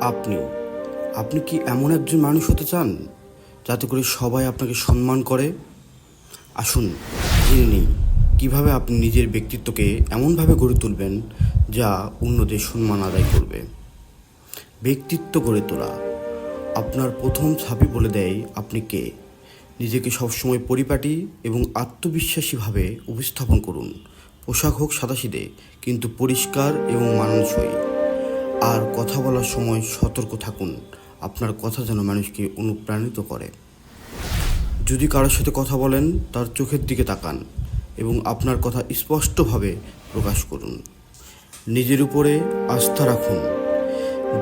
আপনি আপনি কি এমন একজন মানুষ হতে চান যাতে করে সবাই আপনাকে সম্মান করে? আসুন, জেনে নিই কীভাবে আপনি নিজের ব্যক্তিত্বকে এমনভাবে গড়ে তুলবেন যা অন্যদের সম্মান আদায় করবে। ব্যক্তিত্ব গড়ে তোলা। আপনার প্রথম ছাপই বলে দেয় আপনি কে। নিজেকে সবসময় পরিপাটি এবং আত্মবিশ্বাসীভাবে উপস্থাপন করুন। পোশাক হোক সাদাসিদে কিন্তু পরিষ্কার এবং মানানসই। আর কথা বলার সময় সতর্ক থাকুন। আপনার কথা যেন মানুষকে অনুপ্রাণিত করে। যদি কারোর সাথে কথা বলেন, তার চোখের দিকে তাকান এবং আপনার কথা স্পষ্টভাবে প্রকাশ করুন। নিজের উপরে আস্থা রাখুন।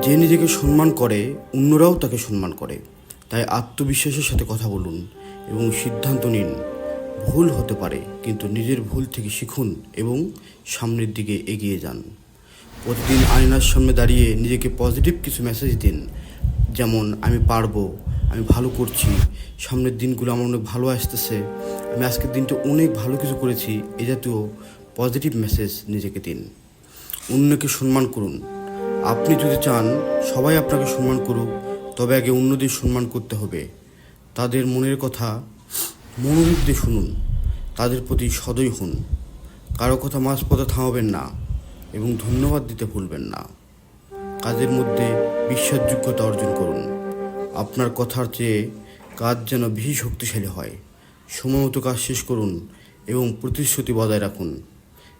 যে নিজেকে সম্মান করে, অন্যরাও তাকে সম্মান করে। তাই আত্মবিশ্বাসের সাথে কথা বলুন এবং সিদ্ধান্ত নিন, ভুল হতে পারে, কিন্তু নিজের ভুল থেকে শিখুন এবং সামনের দিকে এগিয়ে যান। প্রতিদিন আয়নার সামনে দাঁড়িয়ে নিজেকে পজিটিভ কিছু মেসেজ দিন। যেমন, আমি পারব, আমি ভালো করছি, সামনের দিনগুলো আমার অনেক ভালো আসতেছে, আমি আজকের দিনটা অনেক ভালো কিছু করেছি। এ জাতীয় পজিটিভ মেসেজ নিজেকে দিন। অন্যকে সম্মান করুন। আপনি যদি চান সবাই আপনাকে সম্মান করুক, তবে আগে অন্যদের সম্মান করতে হবে। তাদের মনের কথা মনোযোগ দিয়ে শুনুন। তাদের প্রতি সদয় হন। কারও কথা মাঝপথে থামাবেন না। এবং ধন্যবাদ দিতে ভুলবেন না। কাজের মধ্যে বিশ্বাসযোগ্যতা অর্জন করুন। আপনার কথার চেয়ে কাজ যেন বেশি শক্তিশালী হয়। সময় মতো কাজ শেষ করুন এবং প্রতিশ্রুতি বজায় রাখুন।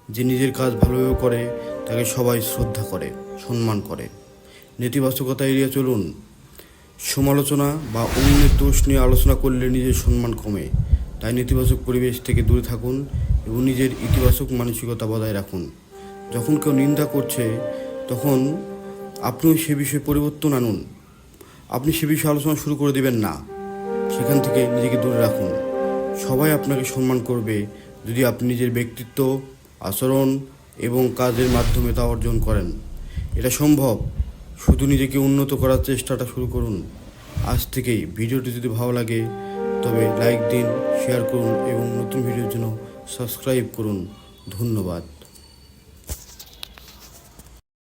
যে নিজের কাজ ভালোভাবে করে, তাকে সবাই শ্রদ্ধা করে, সম্মান করে। নেতিবাচকতা এড়িয়ে চলুন। সমালোচনা বা অন্যের দোষ নিয়ে আলোচনা করলে নিজের সম্মান কমে। তাই নেতিবাচক পরিবেশ থেকে দূরে থাকুন এবং নিজের ইতিবাচক মানসিকতা বজায় রাখুন। যখন কেউ নিন্দা করছে, তখন আপনিও সে বিষয়ে পরিবর্তন আনুন। আপনি সে বিষয়ে আলোচনা শুরু করে দেবেন না। সেখান থেকে নিজেকে দূরে রাখুন। সবাই আপনাকে সম্মান করবে যদি আপনি নিজের ব্যক্তিত্ব, আচরণ এবং কাজের মাধ্যমে তা অর্জন করেন। এটা সম্ভব। শুধু নিজেকে উন্নত করার চেষ্টাটা শুরু করুন। আজ থেকেই ভিডিওটি যদি ভালো লাগে, তবে লাইক দিন, শেয়ার করুন এবং নতুন ভিডিওর জন্য সাবস্ক্রাইব করুন। ধন্যবাদ।